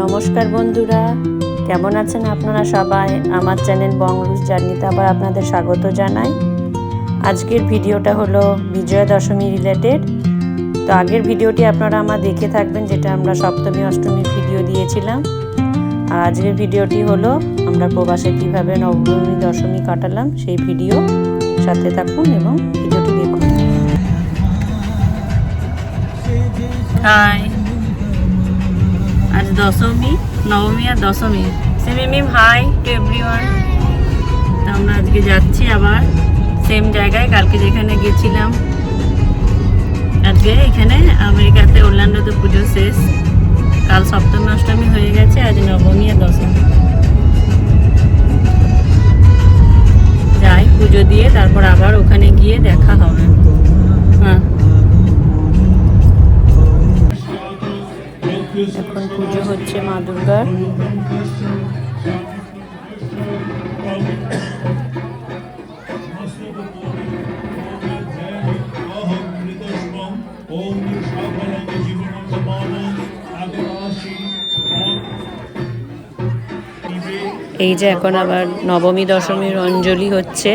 নমস্কার বন্ধুরা, কেমন আছেন আপনারা সবাই? আমার চ্যানেল বংরুস জার্নিতে আবার আপনাদের স্বাগত জানাই। আজকের ভিডিওটা হলো বিজয়া দশমী রিলেটেড তো আগের ভিডিওটি আপনারা আমার দেখে থাকবেন, যেটা আমরা সপ্তমী অষ্টমীর ভিডিও দিয়েছিলাম। আর আজকের ভিডিওটি হলো আমরা প্রবাসে কীভাবে নবমী, দশমী কাটালাম, সেই ভিডিও সাথে থাকুন এবং ভিডিওটি দেখুন। হাই দশমী, নবমী আর দশমী। সেমি মিম হাই টু এভরিওয়ান আমরা আজকে যাচ্ছি আবার সেম জায়গায়। কালকে যেখানে গেছিলাম, আজকে এখানে আমেরিকাতে ওরল্যান্ডোতে পুজো শেষ। কাল সপ্তমী অষ্টমী হয়ে গেছে, আজ নবমী আর দশমী। যাই, পুজো দিয়ে তারপর আবার ওখানে গিয়ে দেখা হবে। এখন পুজো হচ্ছে মা দুর্গার। এই যে এখন আবার নবমী দশমীর অঞ্জলি হচ্ছে।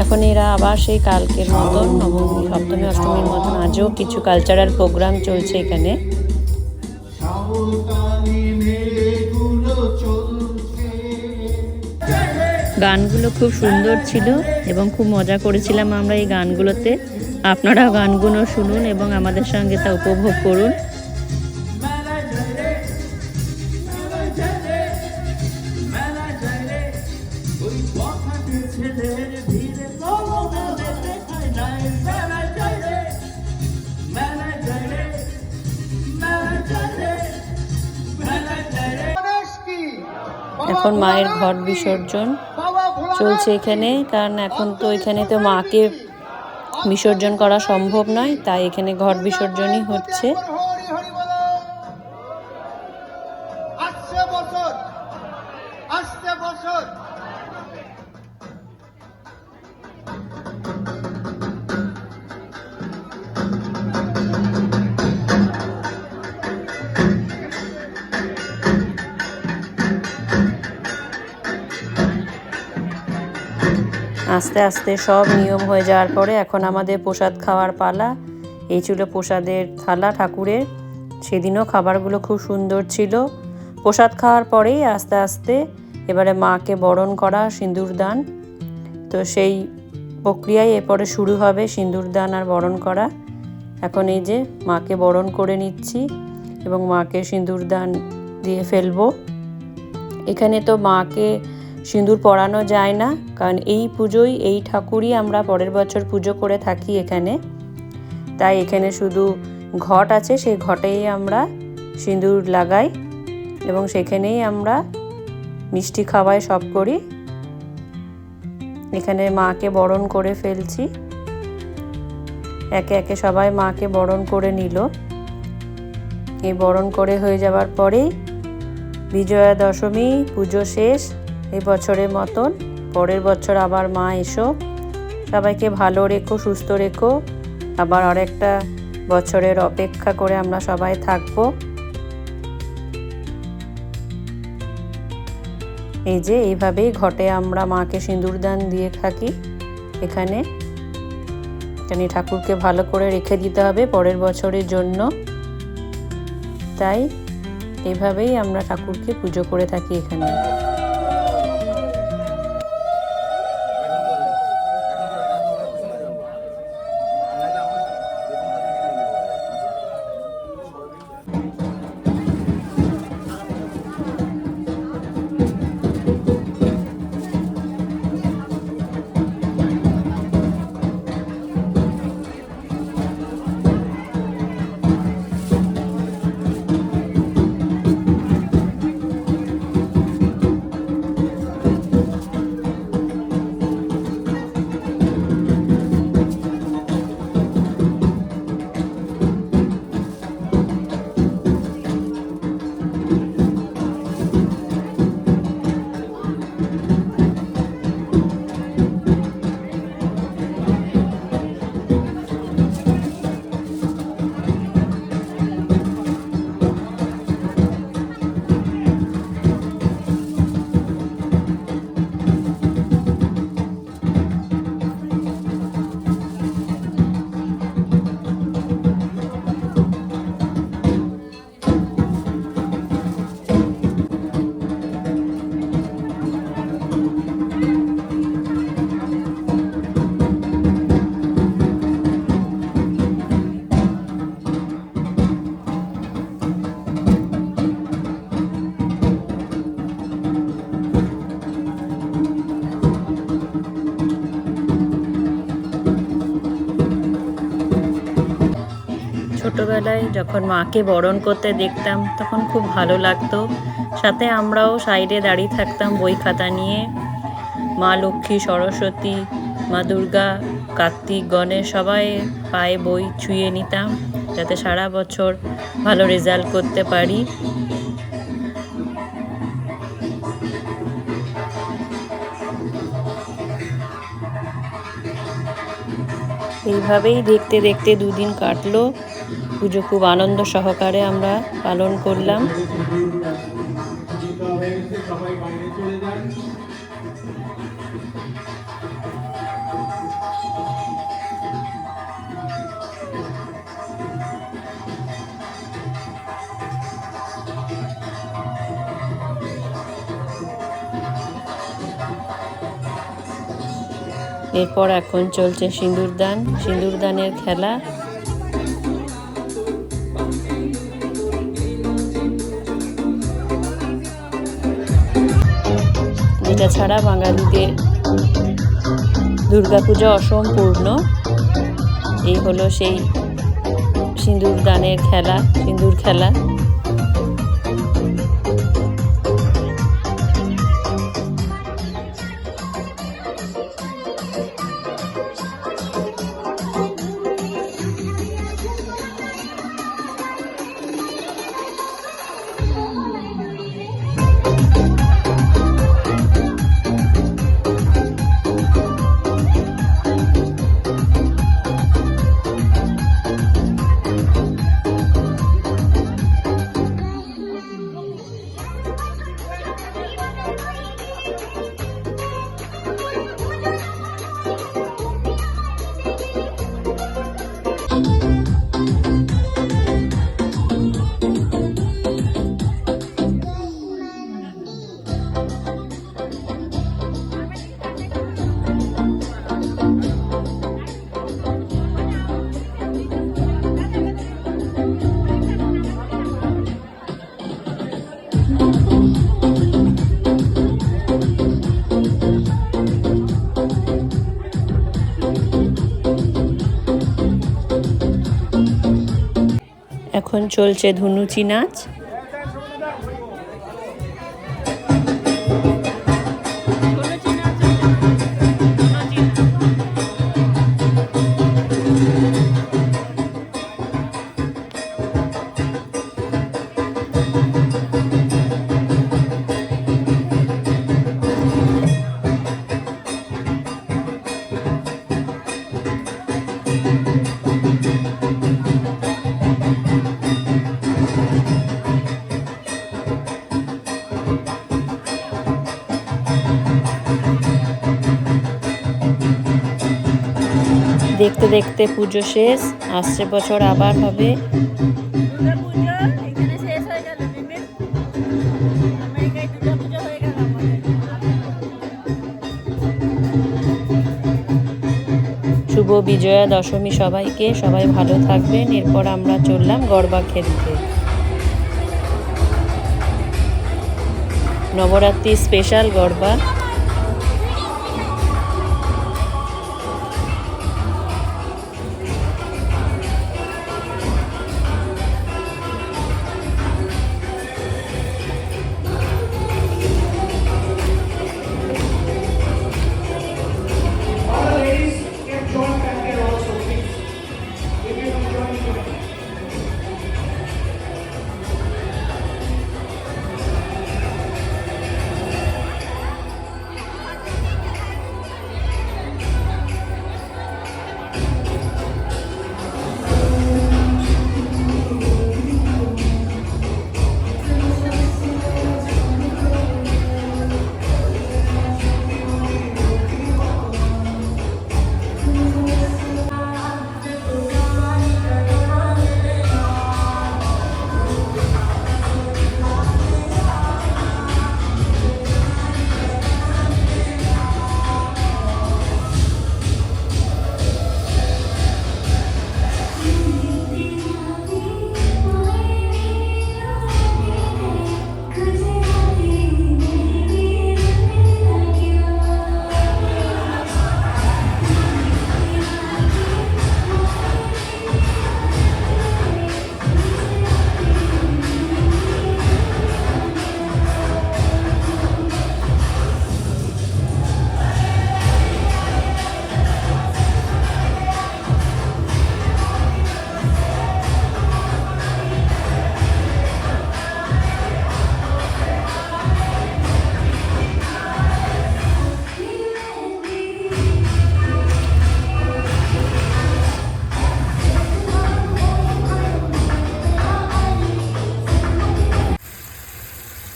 এখন এরা আবার সেই কালকের মতন নবমী, সপ্তমী, অষ্টমীর মতন আজও কিছু কালচারাল প্রোগ্রাম চলছে এখানে। গানগুলো খুব সুন্দর ছিল এবং খুব মজা করেছিলাম আমরা এই গানগুলোতে। আপনারাও গানগুলো শুনুন এবং আমাদের সঙ্গে তা উপভোগ করুন। এখন মায়ের ঘট বিসর্জন চলছে এখানে, কারণ এখন তো এখানে তো মাকে বিসর্জন করা সম্ভব নয়, তাই এখানে ঘট বিসর্জনই হচ্ছে। আস্তে আস্তে সব নিয়ম হয়ে যাওয়ার পরে এখন আমাদের প্রসাদ খাওয়ার পালা। এই ছিল প্রসাদের থালা ঠাকুরের। সেদিনও খাবারগুলো খুব সুন্দর ছিল। প্রসাদ খাওয়ার পরেই আস্তে আস্তে এবারে মাকে বরণ করা সিঁদুর দান। তো সেই প্রক্রিয়ায় এরপরে শুরু হবে সিঁদুর দান আর বরণ করা। এখন এই যে মাকে বরণ করে নিচ্ছি এবং মাকে সিঁদুর দান দিয়ে ফেলব। এখানে তো মাকে সিঁদুর পরানো যায় না, কারণ এই পুজোই এই ঠাকুরই আমরা পরের বছর পুজো করে থাকি এখানে। তাই এখানে শুধু ঘট আছে, সেই ঘটেই আমরা সিঁদুর লাগাই এবং সেখানেই আমরা মিষ্টি খাওয়াই, সব করি। এখানে মাকে বরণ করে ফেলছি। একে একে সবাই মাকে বরণ করে নিল। এই বরণ করে হয়ে যাওয়ার পরেই বিজয়া দশমী পুজো শেষ। এই বছরের মতন, পরের বছর আবার মা এসো। সবাইকে ভালো রেখো, সুস্থ রেখো। আবার আরেকটা বছরের অপেক্ষা করে আমরা সবাই থাকব। এই যে, এইভাবেই ঘটে আমরা মাকে সিঁদুর দান দিয়ে থাকি। এখানে জানি ঠাকুরকে ভালো করে রেখে দিতে হবে পরের বছরের জন্য। তাই, এইভাবেই আমরা ঠাকুরকে পুজো করে থাকি এখানে। ছোটবেলায় যখন মাকে বরণ করতে দেখতাম, তখন খুব ভালো লাগতো। সাথে আমরাও সাইডে দাঁড়িয়ে থাকতাম বই খাতা নিয়ে। মা লক্ষ্মী, সরস্বতী, মা দুর্গা, কার্তিক, গণেশ, সবাই পায়ে বই ছুঁয়ে নিতাম যাতে সারা বছর ভালো রেজাল্ট করতে পারি। এইভাবেই দেখতে দেখতে দুদিন কাটলো। পুজো খুব আনন্দ সহকারে আমরা পালন করলাম। এরপর এখন চলছে সিঁদুরদান। সিঁদুরদানের খেলা। যেটা ছাড়া বাঙালিদের দুর্গাপূজা অসম্পূর্ণ। এই হলো সেই সিঁদুর দানের খেলা সিঁদুর খেলা। এখন চলছে ধুনুচি নাচ। দেখতে দেখতে পুজো শেষ আসছে বছর আবার হবে। শুভ বিজয়া দশমী সবাইকে সবাই ভালো থাকবেন। এরপর আমরা চললাম গরবা খেলতে নবরাত্রি স্পেশাল গরবা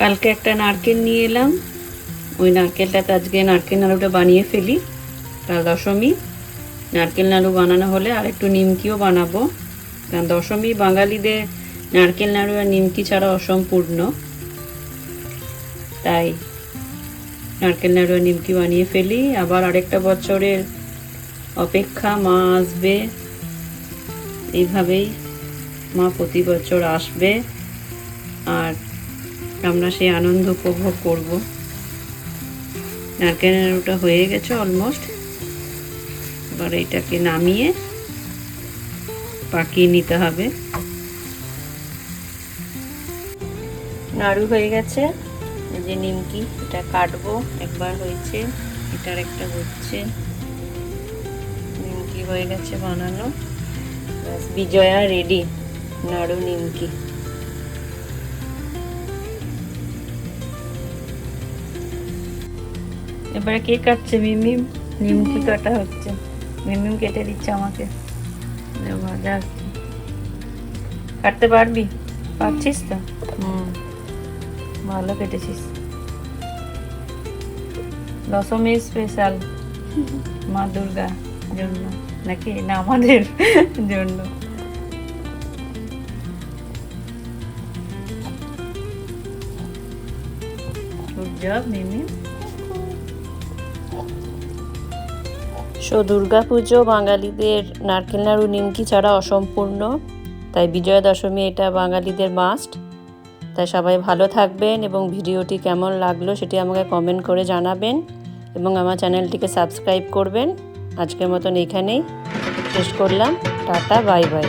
কালকে একটা নারকেল নিয়ে এলাম। ওই নারকেলটাতে আজকে নারকেল নাড়ুটা বানিয়ে ফেলি। কাল দশমী। নারকেল নাড়ু বানানো হলে আর একটু নিমকিও বানাবো। কারণ দশমী বাঙালিদের নারকেল নাড়ু আর নিমকি ছাড়া অসম্পূর্ণ। তাই নারকেল নাড়ু আর নিমকি বানিয়ে ফেলি। আবার আরেকটা বছরের অপেক্ষা মা আসবে। এইভাবেই মা প্রতি বছর আসবে। আর আমরা সেই আনন্দ উপভোগ করব। নারকেল নাড়ুটা হয়ে গেছে অলমোস্ট এবার এটাকে নামিয়ে পাকিয়ে নিতে হবে। নাড়ু হয়ে গেছে। এই যে নিমকি, এটা কাটবো। একবার হয়েছে, এটার একটা হচ্ছে। নিমকি হয়ে গেছে বানানো। বিজয়া রেডি নাড়ু, নিমকি। এবারে কে কাটছে মিমিম নিমকি কাটা হচ্ছে? মিমিম কেটে দিচ্ছে আমাকে। মজা আসছে কাটতে পারবি? পারছিস তো? হুম। ভালো কেটেছিস। দশমী স্পেশাল মা দুর্গা জন্য। নাকি? না আমাদের জন্য। গুড জব মিমি। সো পুজো বাঙালিদের নারকেল নাড়ু, নিমকি ছাড়া অসম্পূর্ণ। তাই বিজয়া দশমী এটা বাঙালিদের মাস্ট তাই সবাই ভালো থাকবেন এবং ভিডিওটি কেমন লাগল সেটি আমাকে কমেন্ট করে জানাবেন এবং আমার চ্যানেলটিকে সাবস্ক্রাইব করবেন। আজকের মতন এখানেই শেষ করলাম। Tata bye bye